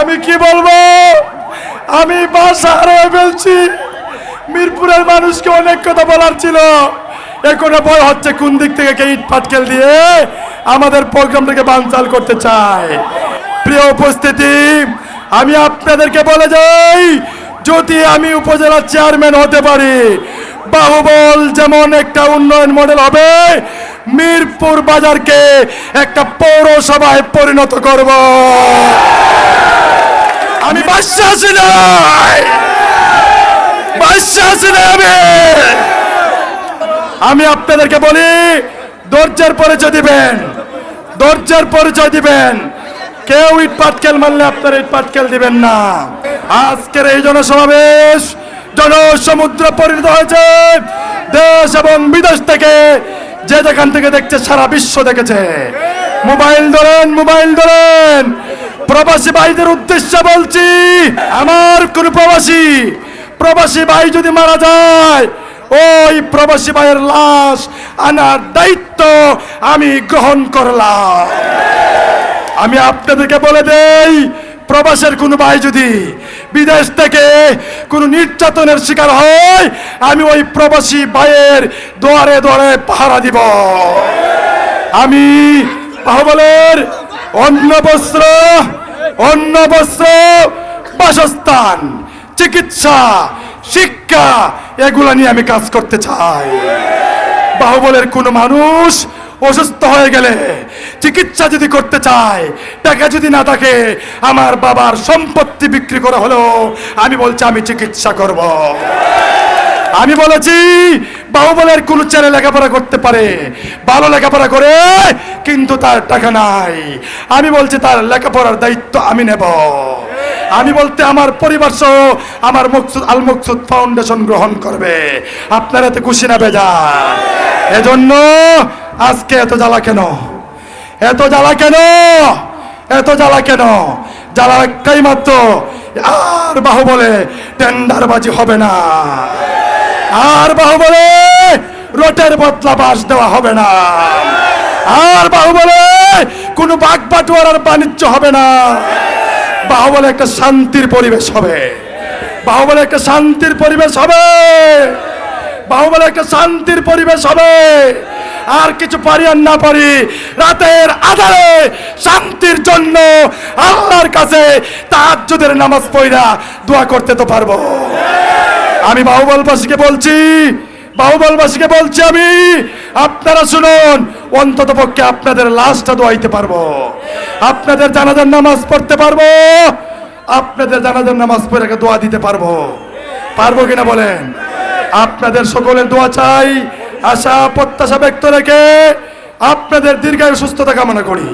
আমি কি বলব? আমি বাসা হারিয়ে ফেলছি। মিরপুরের মানুষকে অনেক কথা বলার ছিল। এখন ভয় হচ্ছে কোন দিক থেকে কে ইট পাটকেল দিয়ে আমাদের প্রোগ্রামটাকে বানচাল করতে চায়। প্রিয় উপস্থিতি, আমি আপনাদেরকে বলে যাই, যদি আমি উপজেলা চেয়ারম্যান হতে পারি, বাহুবল যেমন একটা উন্নয়ন মডেল হবে, মিরপুর বাজারকে একটা পৌরসভায় পরিণত করব। আমি বাদশা আছি নাই আছি আমি। আমি আপনাদেরকে বলি, ধৈর্যের পরিচয় দিবেন। ধৈর্যের পরিচয় দিবেন। কেউ ইট পাটকেল মারলে আপনারা ইট পাটকেল দিবেন না। আজকের এই জনসমাবেশ জনসমুদ্র পরিণত হয়েছে। দেশ এবং বিদেশ থেকে যে যেখান থেকে দেখছে, সারা বিশ্ব দেখেছে। মোবাইল ধরেন মোবাইল ধরেন। প্রবাসী ভাইদের উদ্দেশ্যে বলছি, আমার কোন প্রবাসী প্রবাসী ভাই যদি মারা যায়, ওই প্রবাসী ভাইয়ের লাশ আনার দায়িত্ব আমি গ্রহণ করলাম। আমি আপনাদেরকে বলে দেই, প্রবাসের কোনো ভাই যদি বিদেশ থেকে কোনো নির্যাতনের শিকার হয়, আমি ওই প্রবাসী ভাইয়ের দোয়ারে দোয়ারে পাহারা দিব। আমি বাহুবলের অন্ন বস্ত্র অন্ন বস্ত্র, বাসস্থান, চিকিৎসা, শিক্ষা, এগুলা নিয়ে আমি কাজ করতে চাই। বাহুবলের কোনো মানুষ অসুস্থ হয়ে গেলে চিকিৎসা যদি করতে চায়, টাকা যদি না থাকে, আমার বাবার সম্পত্তি বিক্রি করা হলো আমি বলছি, আমি চিকিৎসা করব। আমি বলেছি বাহুবলের ছেলে লেখাপড়া করতে পারে, ভালো লেখাপড়া করে, কিন্তু তার টাকা নাই। আমি বলছি, তার লেখাপড়ার দায়িত্ব আমি নেব। আমি বলতে আমার পরিবার সহ আমার মকসুদ, আল মকসুদ ফাউন্ডেশন গ্রহণ করবে। আপনারা তো খুশি না বেজা? এজন্য আজকে এত জ্বালা কেন? এত জ্বালা কেন? এত জ্বালা কেন? জ্বালা একটাই মাত্র, আর বাহু বলে টেন্ডারবাজি হবে না। আর বাহু বলে রোটের বদলা বাস দেওয়া হবে না। আর বাহু বলে কোনো বাঘ বাটুয়ারার বাণিজ্য হবে না। বাহুবলে একটা শান্তির পরিবেশ হবে। বাহুবলে একটা শান্তির পরিবেশ হবে। বাহুবলে একটা শান্তির পরিবেশ হবে। আর কিছু পারি আর না পারি, রাতের আধারে শান্তির জন্য আল্লাহর কাছে তাহাজ্জুদের নামাজ পড়া দোয়া করতে তো পারব। আমি বাহুবলবাসীকে বলছি বাহুবলবাসীকে বলছি আমি, আপনারা শুনুন, অন্তত পক্ষে আপনাদের লাশটা দোয়াইতে পারব, আপনাদের জানাজার নামাজ পড়তে পারব, আপনাদের জানাজার নামাজ পড়ে দোয়া দিতে পারব। পারব কিনা বলেন? আপনাদের সকলের দোয়া চাই, আশা, প্রত্যাশা ব্যক্ত রেখে আপনাদের দীর্ঘায়ু সুস্থতা কামনা করি।